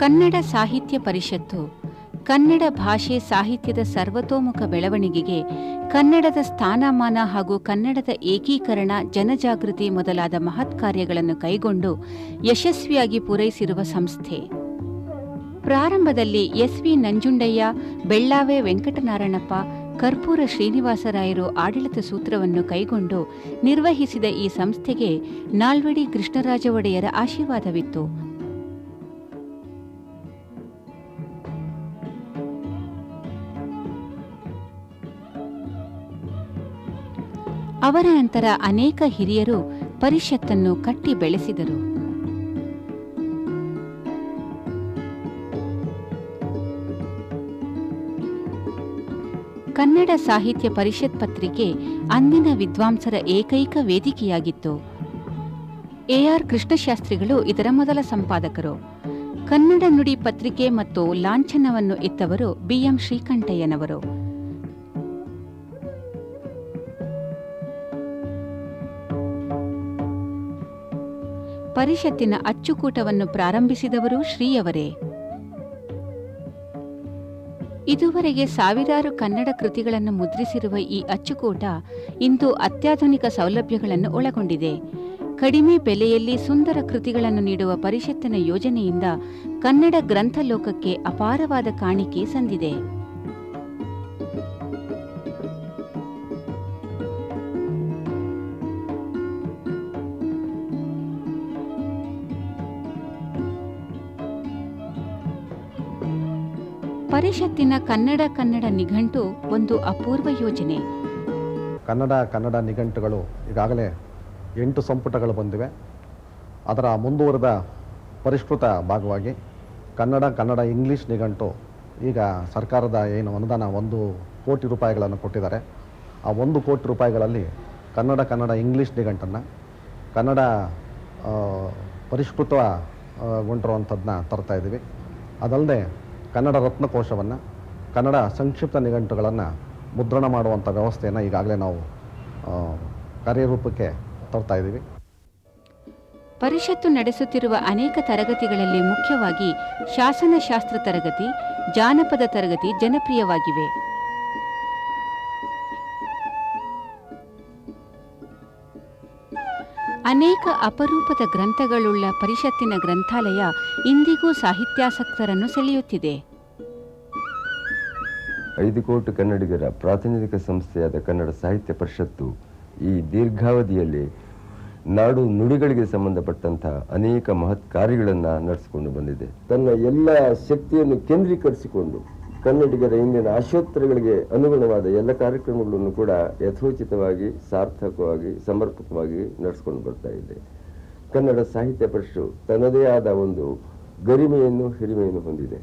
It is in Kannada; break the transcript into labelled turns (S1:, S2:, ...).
S1: ಕನ್ನಡ ಸಾಹಿತ್ಯ ಪರಿಷತ್ತು, ಕನ್ನಡ ಭಾಷೆ ಸಾಹಿತ್ಯದ ಸರ್ವತೋಮುಖ ಬೆಳವಣಿಗೆಗೆ ಕನ್ನಡದ ಸ್ಥಾನಮಾನ ಹಾಗೂ ಕನ್ನಡದ ಏಕೀಕರಣ, ಜನಜಾಗೃತಿ ಮೊದಲಾದ ಮಹತ್ ಕಾರ್ಯಗಳನ್ನು ಕೈಗೊಂಡು ಯಶಸ್ವಿಯಾಗಿ ಪೂರೈಸಿರುವ ಸಂಸ್ಥೆ. ಪ್ರಾರಂಭದಲ್ಲಿ ಎಸ್ವಿ ನಂಜುಂಡಯ್ಯ, ಬೆಳ್ಳಾವೆ ವೆಂಕಟನಾರಾಯಣಪ್ಪ ಕರ್ಪೂರ ಶ್ರೀನಿವಾಸರಾಯರು ಆಡಳಿತ ಸೂತ್ರವನ್ನು ಕೈಗೊಂಡು ನಿರ್ವಹಿಸಿದ ಈ ಸಂಸ್ಥೆಗೆ ನಾಲ್ವಡಿ ಕೃಷ್ಣರಾಜ ಒಡೆಯರ ಆಶೀರ್ವಾದವಿತ್ತು. ಅವರ ನಂತರ ಅನೇಕ ಹಿರಿಯರು ಪರಿಷತ್ತನ್ನು ಕಟ್ಟಿ ಬೆಳೆಸಿದರು. ಕನ್ನಡ ಸಾಹಿತ್ಯ ಪರಿಷತ್ ಪತ್ರಿಕೆ ಅಂದಿನ ವಿದ್ವಾಂಸರ ಏಕೈಕ ವೇದಿಕೆಯಾಗಿತ್ತು. ಎಆರ್ ಕೃಷ್ಣಶಾಸ್ತ್ರಿಗಳು ಇದರ ಮೊದಲ ಸಂಪಾದಕರು. ಕನ್ನಡ ನುಡಿ ಪತ್ರಿಕೆ ಮತ್ತು ಲಾಂಛನವನ್ನು ಇತ್ತವರು ಬಿಎಂ ಶ್ರೀಕಂಠಯ್ಯನವರು. ಪರಿಷತ್ತಿನ ಅಚ್ಚುಕೂಟವನ್ನು ಪ್ರಾರಂಭಿಸಿದವರು ಶ್ರೀಯವರೇ. ಇದುವರೆಗೆ ಸಾವಿರಾರು ಕನ್ನಡ ಕೃತಿಗಳನ್ನು ಮುದ್ರಿಸಿರುವ ಈ ಅಚ್ಚುಕೂಟ ಇಂದು ಅತ್ಯಾಧುನಿಕ ಸೌಲಭ್ಯಗಳನ್ನು ಒಳಗೊಂಡಿದೆ. ಕಡಿಮೆ ಬೆಲೆಯಲ್ಲಿ ಸುಂದರ ಕೃತಿಗಳನ್ನು ನೀಡುವ ಪರಿಷತ್ತಿನ ಯೋಜನೆಯಿಂದ ಕನ್ನಡ ಗ್ರಂಥ ಲೋಕಕ್ಕೆ ಅಪಾರವಾದ ಕಾಣಿಕೆ ಸಂದಿದೆ. ಪರಿಷತ್ತಿನ ಕನ್ನಡ ಕನ್ನಡ ನಿಘಂಟು ಒಂದು ಅಪೂರ್ವ ಯೋಜನೆ.
S2: ಕನ್ನಡ ಕನ್ನಡ ನಿಘಂಟುಗಳು ಈಗಾಗಲೇ ಎಂಟು ಸಂಪುಟಗಳು ಬಂದಿವೆ. ಅದರ ಮುಂದುವರೆದ ಪರಿಷ್ಕೃತ ಭಾಗವಾಗಿ ಕನ್ನಡ ಕನ್ನಡ ಇಂಗ್ಲೀಷ್ ನಿಘಂಟು ಈಗ ಸರ್ಕಾರದ ಏನು ಅನುದಾನ ಒಂದು ಕೋಟಿ ರೂಪಾಯಿಗಳನ್ನು ಕೊಟ್ಟಿದ್ದಾರೆ. ಆ ಒಂದು ಕೋಟಿ ರೂಪಾಯಿಗಳಲ್ಲಿ ಕನ್ನಡ ಕನ್ನಡ ಇಂಗ್ಲೀಷ್ ನಿಘಂಟನ್ನು ಕನ್ನಡ ಆ, ಪರಿಷ್ಕೃತ ಆ, ಗೊಂಡಿರುವಂಥದ್ದನ್ನ ತರ್ತಾ ಇದ್ದೀವಿ. ಅದಲ್ಲದೆ ಕನ್ನಡ ರತ್ನಕೋಶವನ್ನು, ಕನ್ನಡ ಸಂಕ್ಷಿಪ್ತ ನಿಘಂಟುಗಳನ್ನು ಮುದ್ರಣ ಮಾಡುವಂಥ ವ್ಯವಸ್ಥೆಯನ್ನು ಈಗಾಗಲೇ ನಾವು ಕಾರ್ಯರೂಪಕ್ಕೆ ತರ್ತಾ ಇದ್ದೀವಿ.
S1: ಪರಿಷತ್ತು ನಡೆಸುತ್ತಿರುವ ಅನೇಕ ತರಗತಿಗಳಲ್ಲಿ ಮುಖ್ಯವಾಗಿ ಶಾಸನಶಾಸ್ತ್ರ ತರಗತಿ, ಜಾನಪದ ತರಗತಿ ಜನಪ್ರಿಯವಾಗಿವೆ. ಅನೇಕ ಅಪರೂಪದ ಗ್ರಂಥಗಳುಳ್ಳ ಪರಿಷತ್ತಿನ ಗ್ರಂಥಾಲಯ ಇಂದಿಗೂ ಸಾಹಿತ್ಯಾಸಕ್ತರನ್ನು ಸೆಳೆಯುತ್ತಿದೆ.
S3: ಐದು ಕೋಟಿ ಕನ್ನಡಿಗರ ಪ್ರಾತಿನಿಧಿಕ ಸಂಸ್ಥೆಯಾದ ಕನ್ನಡ ಸಾಹಿತ್ಯ ಪರಿಷತ್ತು ಈ ದೀರ್ಘಾವಧಿಯಲ್ಲಿ ನಾಡು ನುಡಿಗಳಿಗೆ ಸಂಬಂಧಪಟ್ಟಂತಹ ಅನೇಕ ಮಹತ್ ಕಾರ್ಯಗಳನ್ನು ನಡೆಸಿಕೊಂಡು ಬಂದಿದೆ. ತನ್ನ ಎಲ್ಲ ಶಕ್ತಿಯನ್ನು ಕೇಂದ್ರೀಕರಿಸಿಕೊಂಡು ಕನ್ನಡಿಗರ ಇಂದಿನ ಆಶೋತ್ತರಗಳಿಗೆ ಅನುಗುಣವಾದ ಎಲ್ಲ ಕಾರ್ಯಕ್ರಮಗಳನ್ನು ಕೂಡ ಯಥೋಚಿತವಾಗಿ, ಸಾರ್ಥಕವಾಗಿ, ಸಮರ್ಪಕವಾಗಿ ನಡೆಸಿಕೊಂಡು ಬರ್ತಾ ಇದೆ. ಕನ್ನಡ ಸಾಹಿತ್ಯ ಪರಿಷತ್ತು ತನ್ನದೇ ಆದ ಒಂದು ಗರಿಮೆಯನ್ನು, ಹಿರಿಮೆಯನ್ನು ಹೊಂದಿದೆ.